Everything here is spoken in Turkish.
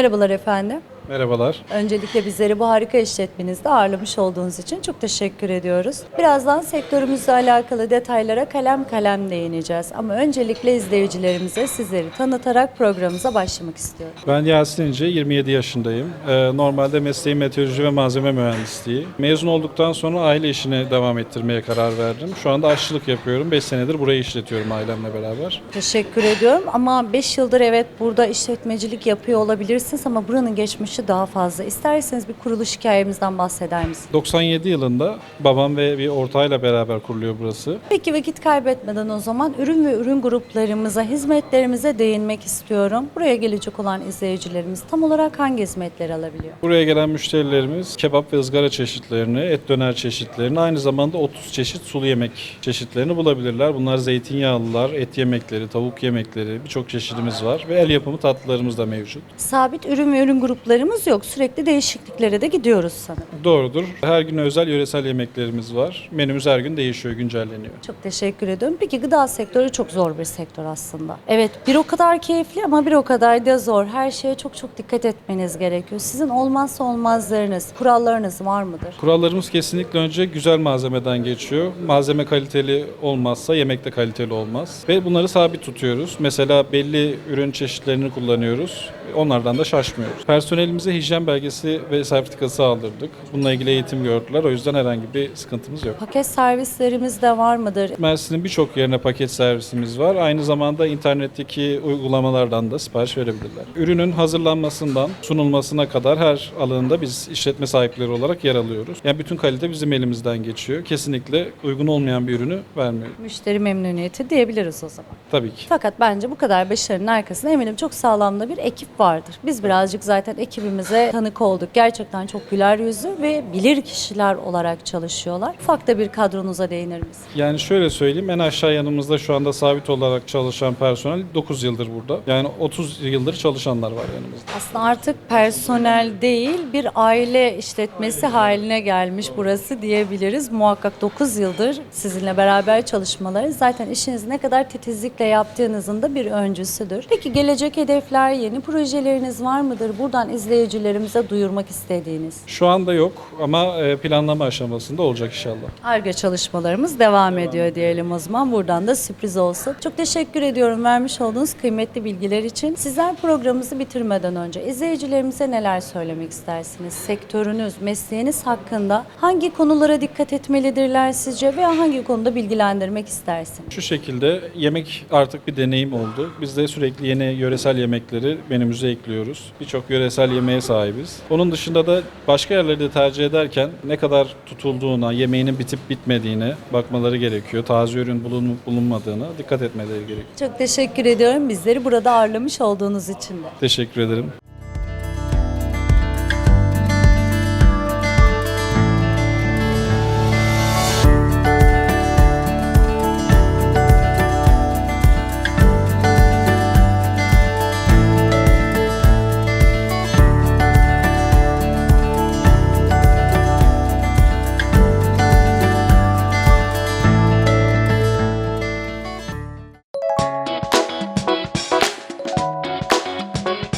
Merhabalar efendim. Merhabalar. Öncelikle bizleri bu harika işletmenizde ağırlamış olduğunuz için çok teşekkür ediyoruz. Birazdan sektörümüzle alakalı detaylara kalem kalem değineceğiz. Ama öncelikle izleyicilerimize sizleri tanıtarak programımıza başlamak istiyorum. Ben Yasin İnce, 27 yaşındayım. Ee, normalde mesleğim meteoroloji ve malzeme mühendisliği. Mezun olduktan sonra aile işine devam ettirmeye karar verdim. Şu anda aşçılık yapıyorum. 5 senedir burayı işletiyorum ailemle beraber. Teşekkür ediyorum ama 5 yıldır evet burada işletmecilik yapıyor olabilirsiniz ama buranın geçmişi daha fazla. İsterseniz bir kuruluş hikayemizden bahseder misiniz? 97 yılında babam ve bir ortağıyla beraber kuruluyor burası. Peki vakit kaybetmeden o zaman ürün ve ürün gruplarımıza, hizmetlerimize değinmek istiyorum. Buraya gelecek olan izleyicilerimiz tam olarak hangi hizmetleri alabiliyor? Buraya gelen müşterilerimiz kebap ve ızgara çeşitlerini, et döner çeşitlerini, aynı zamanda 30 çeşit sulu yemek çeşitlerini bulabilirler. Bunlar zeytinyağlılar, et yemekleri, tavuk yemekleri, birçok çeşidimiz var ve el yapımı tatlılarımız da mevcut. Sabit ürün ve ürün gruplarımız yok. Sürekli değişikliklere de gidiyoruz sanırım. Doğrudur. Her gün özel yöresel yemeklerimiz var. Menümüz her gün değişiyor, güncelleniyor. Çok teşekkür ediyorum. Peki gıda sektörü çok zor bir sektör aslında. Evet bir o kadar keyifli ama bir o kadar da zor. Her şeye çok çok dikkat etmeniz gerekiyor. Sizin olmazsa olmazlarınız, kurallarınız var mıdır? Kurallarımız kesinlikle önce güzel malzemeden geçiyor. Malzeme kaliteli olmazsa yemek de kaliteli olmaz. Ve bunları sabit tutuyoruz. Mesela belli ürün çeşitlerini kullanıyoruz. Onlardan da şaşmıyoruz. Personelimize hijyen belgesi ve sertifikası aldırdık. Bununla ilgili eğitim gördüler. O yüzden herhangi bir sıkıntımız yok. Paket servislerimiz de var mıdır? Mersin'in birçok yerine paket servisimiz var. Aynı zamanda internetteki uygulamalardan da sipariş verebilirler. Ürünün hazırlanmasından sunulmasına kadar her alanında biz işletme sahipleri olarak yer alıyoruz. Yani bütün kalite bizim elimizden geçiyor. Kesinlikle uygun olmayan bir ürünü vermiyoruz. Müşteri memnuniyeti diyebiliriz o zaman. Tabii ki. Fakat bence bu kadar başarının arkasında eminim çok sağlam da bir ekip vardır. Biz birazcık zaten ekibimize tanık olduk. Gerçekten çok güler yüzlü ve bilir kişiler olarak çalışıyorlar. Ufak da bir kadronuza değinir misin? Yani şöyle söyleyeyim en aşağı yanımızda şu anda sabit olarak çalışan personel 9 yıldır burada. Yani 30 yıldır çalışanlar var yanımızda. Aslında artık personel değil bir aile işletmesi haline gelmiş burası diyebiliriz. Muhakkak 9 yıldır sizinle beraber çalışmaları zaten işinizi ne kadar titizlikle yaptığınızın da bir öncüsüdür. Peki gelecek hedefler, yeni projeleriniz var mıdır? Buradan izleyicilerimize duyurmak istediğiniz. Şu anda yok ama e, planlama aşamasında olacak inşallah. Arge çalışmalarımız devam ediyor diyelim o zaman. Buradan da sürpriz olsun. Çok teşekkür ediyorum vermiş olduğunuz kıymetli bilgiler için. Sizler programımızı bitirmeden önce izleyicilerimize neler söylemek istersiniz? Sektörünüz, mesleğiniz hakkında hangi konulara dikkat etmelidirler sizce veya hangi konuda bilgilendirmek istersiniz? Şu şekilde yemek artık bir deneyim oldu. Biz de sürekli yeni yöresel yemekleri menümüze ekliyoruz. Birçok yöresel yemeğe sahibiz. Onun dışında da başka yerleri de tercih ederken ne kadar tutulduğuna, yemeğinin bitip bitmediğine bakmaları gerekiyor. Taze ürün bulunup bulunmadığına dikkat etmeleri gerekiyor. Çok teşekkür ediyorum bizleri burada ağırlamış olduğunuz için de. Teşekkür ederim.